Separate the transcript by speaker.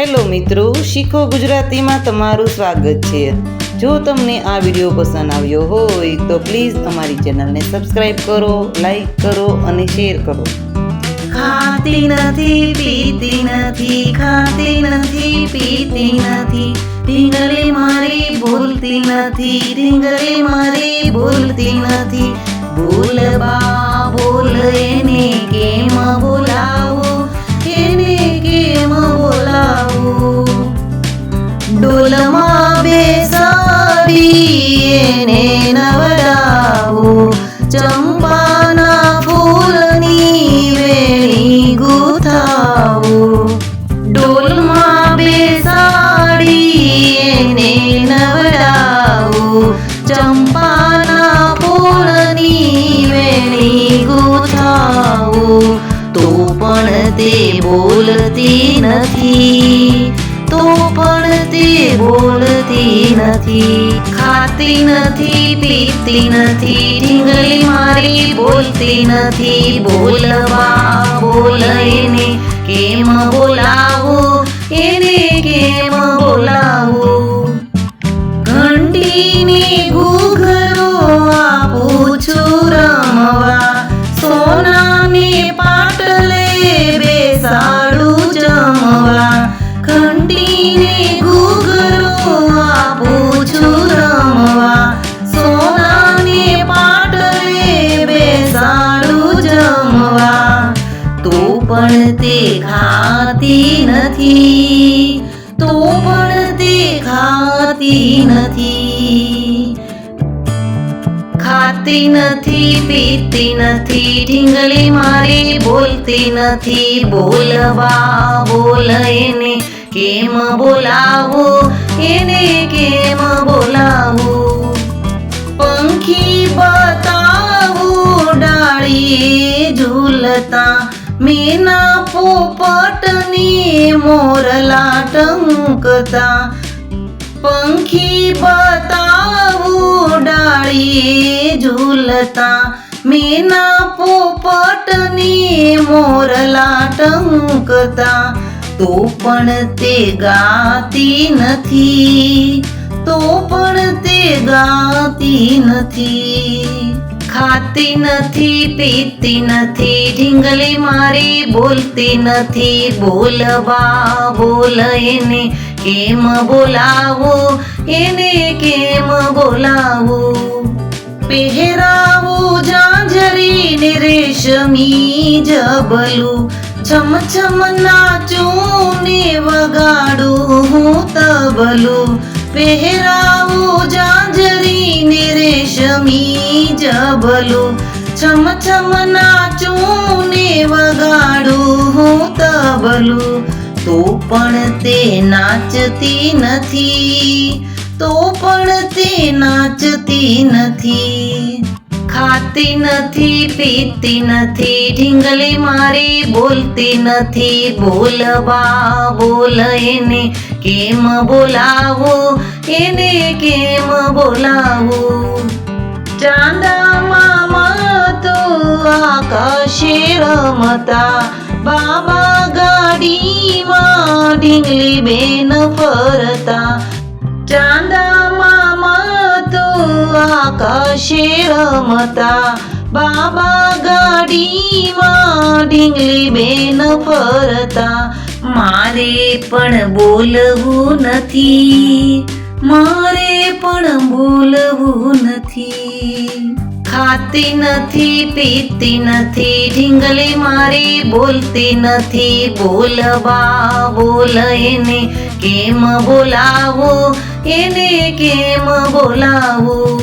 Speaker 1: Hello મિત્રો, શીખો ગુજરાતીમાં તમારું સ્વાગત છે. જો તમને આ વીડિયો પસંદ આવ્યો હોય, તો પ્લીઝ અમારી ચેનલને સબસ્ક્રાઈબ કરો, લાઈક કરો અને શેર કરો. ખાતી નથી, પીતી નથી, ખાતી નથી, પીતી નથી. ઢીંગલી મારી ભૂલતી નથી, ઢીંગલી મારી ભૂલતી નથી. ભૂલબા ભૂલ બેસાડી એને નવડાવું ચંપાના ફૂલની વેણી ગુથાવું ડોલમાં બેસાડી એને નવડાવું ચંપાના ફૂલની વેણી ગુથાવું તો પણ તે બોલતી નથી તો પણ તે બોલતી નથી, ખાતી નથી, પીતી નથી, ઢીંગલી મારી બોલતી નથી, બોલવા બોલ એને, કેમ બોલાવું, એને કેમ બોલાવું જમવા તો પણ તે ખાતી નથી. તો પણ તે ખાતી નથી. ખાતી નથી, પીતી નથી, ઢીંગલી મારી બોલતી નથી. બોલવા બોલ એને કેમ બોલાવો? એને કેમ બોલાવો? પંખી डोलता मीना पोपटनी मोरला टंकता. पंखी बताऊ डाळी झुलता. मीना पोपटनी मोरला टंकता. तो पण ते गाती नथी. तो पण ते गाती नथी. ખાતી નથી, પીતી નથી, ઢીંગલી મારી બોલતી નથી. બોલવા બોલ એને કેમ બોલાવો? એને કેમ બોલાવો? પહેરાવો જાંજરી ને રેશમી જબલું. છમ છમ નાચું ને વગાડું હું તબલું. જાંજરી ને રેશમી જબલું છમ છમ નાચું ને વગાડું હું તબલું તો પણ તે નાચતી નથી. તો પણ તે નાચતી નથી. ખાતી નથી, પીતી નથી, ઢીંગલી મારી બોલતી નથી. બોલવા બોલ એને કેમ બોલાવો? એને કેમ બોલાવું? ચાંદા મામા તો આકાશે રમતા બાબા ગાડીમાં ઢીંગલી બેન ફરતા ચાંદામાં તો આકાશે રમતા બાબા ગાડીમાં ઢીંગલી બેન ફરતા મારે પણ બોલવું નથી ખાતી નથી, પીતી નથી, ઢીંગલી મારી બોલતી નથી. બોલવા બોલ એને કેમ બોલાવો? એને કેમ બોલાવું?